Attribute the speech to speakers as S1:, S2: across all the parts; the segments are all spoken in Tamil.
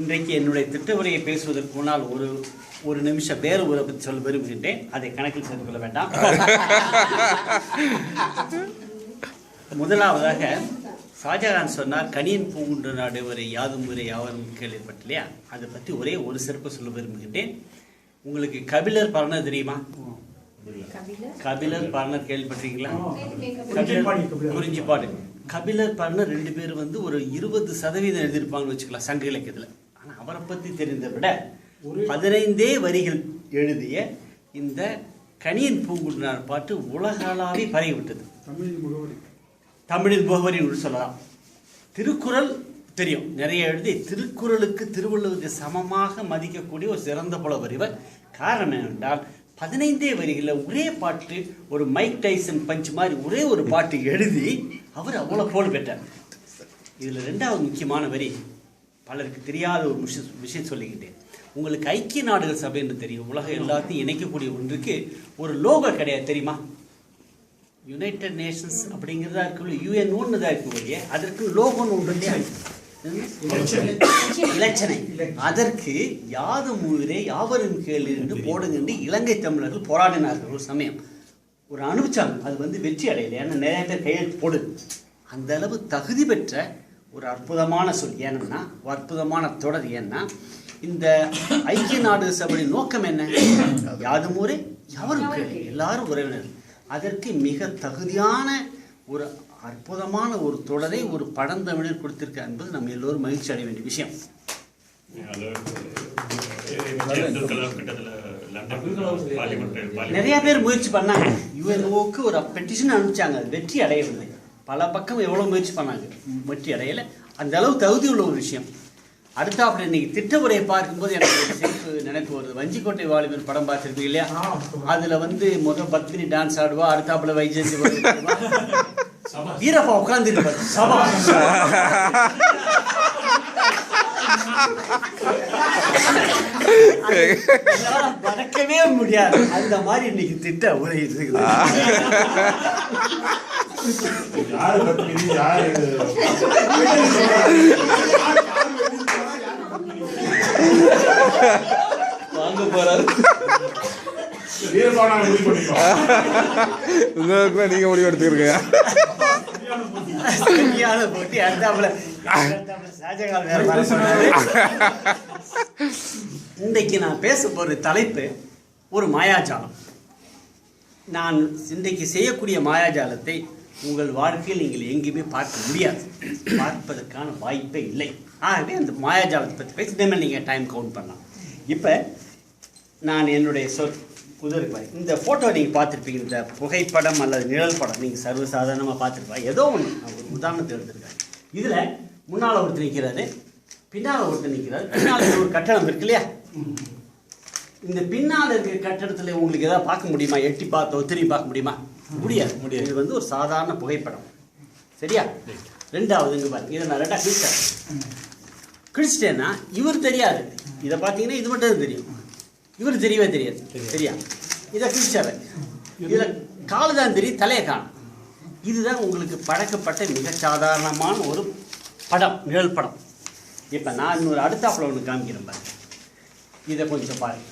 S1: இன்றைக்கு என்னுடைய திட்ட உரையை பேசுவதற்கு முன்னால் ஒரு ஒரு நிமிஷம் வேறு உறவை பற்றி சொல்ல விரும்புகின்றேன். அதை கணக்கில் சேர்த்துக் கொள்ள வேண்டாம். முதலாவதாக ஷாஜகான் சொன்னார் கனியன் பூங்குன்ற நாடு வரை யாதும் முறை யாவரும் கேள்விப்பட்ட இல்லையா அதை பற்றி ஒரே ஒரு சிறப்பு சொல்ல விரும்புகின்றேன். உங்களுக்கு கபிலர் பரணர் தெரியுமா? கபிலர்? பரணர் கேள்விப்பட்டிருக்கீங்களா?
S2: குறிஞ்சிப்பாடி கபிலர்.
S1: பரணர் ரெண்டு பேரும் வந்து ஒரு இருபது சதவீதம் எழுதியிருப்பாங்கன்னு வச்சுக்கலாம் சங்க இலக்கியத்தில். ஆனால் அவரை பற்றி தெரிந்த விட பதினைந்தே வரிகள் எழுதிய இந்த கணியன் பூங்குன்றனார் பாட்டு உலகளாவி பரவிவிட்டது. தமிழின் முகவரி. சொல்லலாம். திருக்குறள் தெரியும். நிறைய எழுதி திருக்குறளுக்கு திருவள்ளுவருக்கு சமமாக மதிக்கக்கூடிய ஒரு சிறந்த புலவர் இவர். காரணம் என்னென்றால் பதினைந்தே வரிகளில் ஒரே பாட்டு ஒரு மைக் டைசன் பஞ்ச் மாதிரி ஒரே ஒரு பாட்டு எழுதி அவர் அவ்வளோ போல் பெற்றார். இதில் ரெண்டாவது முக்கியமான வரி பலருக்கு தெரியாத ஒரு விஷயம் விஷயம் சொல்லிக்கிட்டேன். உங்களுக்கு ஐக்கிய நாடுகள் சபை என்று தெரியும். உலகம் எல்லாத்தையும் இணைக்கக்கூடிய ஒன்றுக்கு ஒரு லோகோ கிடையாது தெரியுமா? யுனைடெட் நேஷன்ஸ் அப்படிங்கிறதா இருக்கு யூஎன் ஒன்று தான் இருக்கு அதற்கு லோகோன்னு ஒன்று இலச்சனை. அதற்கு யாது மூரே யாவரும் கேள் என்று போடுங்க என்று இலங்கை தமிழர்கள் போராடினார்கள் ஒரு சமயம். ஒரு அனுப்பிச்சாங்க அது வந்து வெற்றி அடையலை. ஏன்னா நிறைய பேர் கையெழுத்து போடு. அந்த அளவு தகுதி பெற்ற ஒரு அற்புதமான சொல் ஏன்னா ஒரு அற்புதமான தொடர் ஏன்னா இந்த ஐக்கிய நாடு சபையின் நோக்கம் என்ன? யாதும் ஊரே யாவரும் எல்லாரும் உறவினர். அதற்கு மிக தகுதியான ஒரு அற்புதமான ஒரு தொடரை ஒரு பழந்தமிழர் கொடுத்திருக்க என்பது நம்ம எல்லோரும் மகிழ்ச்சி அடைய வேண்டிய விஷயம். நிறைய பேர் முயற்சி பண்ணாங்க. யுஎன்ஓக்கு ஒரு பெட்டிஷன் அனுப்பிச்சாங்க. அது வெற்றி அடையவில்லை. பல பக்கம் எவ்வளோ முயற்சி பண்ணாங்க. வெற்றி அடையலை. அந்த அளவு தகுதி உள்ள ஒரு விஷயம். அடுத்தாப்புல இன்னைக்கு திட்ட உரையை பார்க்கும்போது எனக்கு ஒரு சிரிப்பு நினைப்பு வருது வஞ்சிக்கோட்டை வாலிபர் படம் பார்த்துருப்பீங்க இல்லையா? அதுல வந்து முத பத்மினி டான்ஸ் ஆடுவா அடுத்தாப்புல வைஜெயந்தி. வீரப்பா உட்கார்ந்து சபா மறக்கவே முடியாது அந்த மாதிரி இன்னைக்கு திட்ட உரை இருக்குது
S3: வாங்க போறாரு
S4: நீங்க முடிவு எடுத்துக்கிறீங்க.
S1: இன்றைக்கு நான் பேச போற தலைப்பு ஒரு மாயாஜாலம். நான் இன்றைக்கு செய்யக்கூடிய மாயாஜாலத்தை உங்கள் வாழ்க்கையில் நீங்கள் எங்கேயுமே பார்க்க முடியாது. பார்ப்பதற்கான வாய்ப்பே இல்லை. ஆகவே அந்த மாயாஜாலத்தை பற்றி பேசி நீங்கள் டைம் கவுண்ட் பண்ணலாம். இப்போ நான் என்னுடைய சொல் வரேன் இந்த ஃபோட்டோ நீங்கள் பார்த்துருப்பீங்க இந்த புகைப்படம் அல்லது நிழல் படம் நீங்கள் சர்வசாதாரணமாக பார்த்துருப்பீங்க. ஏதோ ஒன்று நான் ஒரு உதாரணத்தை எடுத்திருக்கேன். இதில் முன்னால் ஒருத்தர் நிற்கிறாரு பின்னால் ஒருத்தர் நிற்கிறாரு பின்னால் ஒரு கட்டடம் இருக்கு இல்லையா? இந்த பின்னால் இருக்கிற கட்டடத்தில் உங்களுக்கு எதாவது பார்க்க முடியுமா? எட்டி பார்த்தோ திரும்பி பார்க்க முடியுமா? முடியாது. முடியாது. இது வந்து ஒரு சாதாரண புகைப்படம். சரியா? ரெண்டாவது இங்கே பாருங்க. இதை நான் ரெண்டாக கிழிச்சேன் கிழிச்சிட்டேன்னா இவர் தெரியாது. இதை பார்த்தீங்கன்னா இது மட்டும் தெரியும். இவர் தெரியவே தெரியாது. சரியா? இதை கிழிச்சாரு. இதில் காலு தான் தெரியும் தலையை காணும். இதுதான் உங்களுக்கு பழக்கப்பட்ட மிக சாதாரணமான ஒரு படம் நிழல் படம். இப்போ நான் இன்னொரு அடுத்தாப்புல ஒன்று காமிக்கிறேன் பாருங்க. இதை கொஞ்சம் பாருங்க.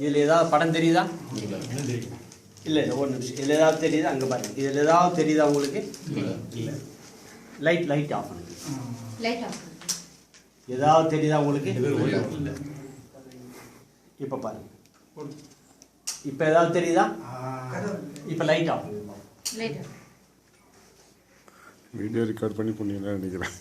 S1: இதில் ஏதாவது படம் தெரியுதா? இல்லை இல்லை ஒரு நிமிஷம். இதில் ஏதாவது தெரியுதா? அங்கே பாருங்க. இதில் ஏதாவது தெரியுதா உங்களுக்கு? இல்லை. லைட் லைட் ஆஃப் பண்ணுங்க.
S5: லைட் ஆஃப்
S1: ஏதாவது தெரியுதா உங்களுக்கு? இப்போ பாருங்க இப்போ ஏதாவது தெரியுதா? இப்போ லைட் ஆஃப்
S4: வீடியோ ரெக்கார்ட் பண்ணி பண்ணீங்கன்னு நினைக்கிறேன்.